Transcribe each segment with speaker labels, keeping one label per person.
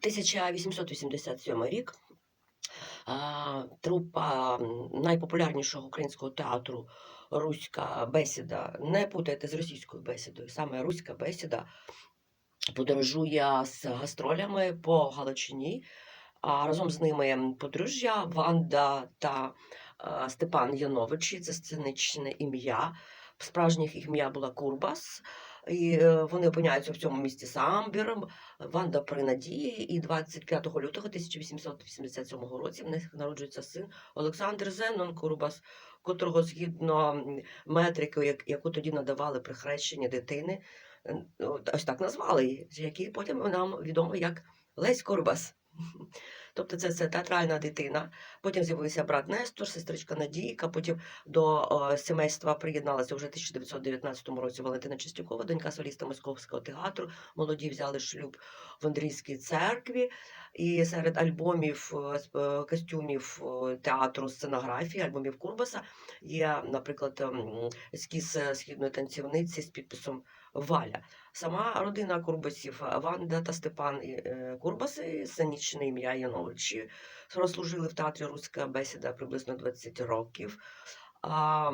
Speaker 1: 1887 рік. Трупа найпопулярнішого українського театру Руська бесіда. Не путайте з російською бесідою. Саме Руська бесіда подорожує з гастролями по Галичині. А разом з ними подружжя Ванда та Степан Яновичі. Це сценичне ім'я. Справжнє їх ім'я була Курбас. І е, вони опиняються в цьому місті Самбіром. Ванда при надії. І 25 лютого 1887 році в них народжується син Олександр Зенон Курбас, котрого згідно метрики, яку тоді надавали при хрещенні дитини, е, ось так назвали її, який потім нам відомо як Лесь Курбас. Тобто це, це театральна дитина. Потім з'явився брат Нестор, сестричка Надійка. Потім до е, сімейства приєдналася вже в 1919 році Валентина Чистюкова, донька соліста Московського театру. Молоді взяли шлюб в Андрійській церкві. І серед альбомів е, е, костюмів театру сценографії, альбомів Курбаса є, наприклад, ем, ескіз східної танцівниці з підписом Валя. Сама родина Курбасів е, Ванда та Степан е, Курбаси, сценічне ім'я Яновичі, розслужили в театрі Руська бесіда приблизно 20 років. А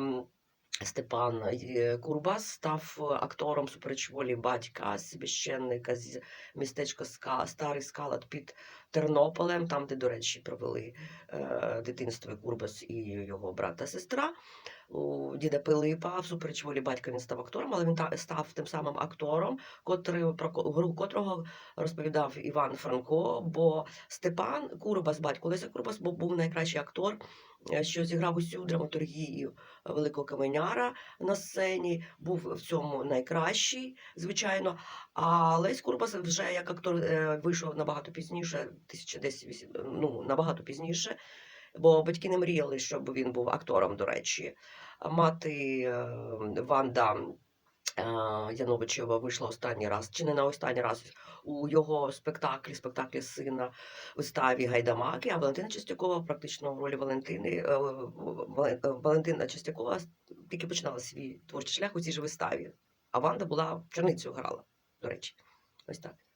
Speaker 1: Степан е, Курбас став актором супереч волі батька, священника з містечка Ска, Старий Скалат під Тернополем, там, де, до речі, провели дитинство Курбас і його брат та сестра. У діда Пилипа, всупереч волі батька, він став актором, але він та, став тим самим актором, котрий, про гру котрого розповідав Іван Франко, бо Степан Курбас, батько Леся Курбас, був, найкращий актор, е, що зіграв усю драматургію Великого Каменяра на сцені, був в цьому найкращий, звичайно. А Лесь Курбас вже як актор е, вийшов набагато пізніше, 1010, ну, набагато пізніше, бо батьки не мріяли, щоб він був актором, до речі. Мати е, Ванда е, Яновичева вийшла останній раз, чи не на останній раз у його спектаклі, спектаклі сина виставі Гайдамаки, а Валентина Чистякова практично в ролі Валентини. е, е, Валентина Чистякова тільки починала свій творчий шлях у цій ж виставі. А Ванда була черницею грала, до речі. Ось так.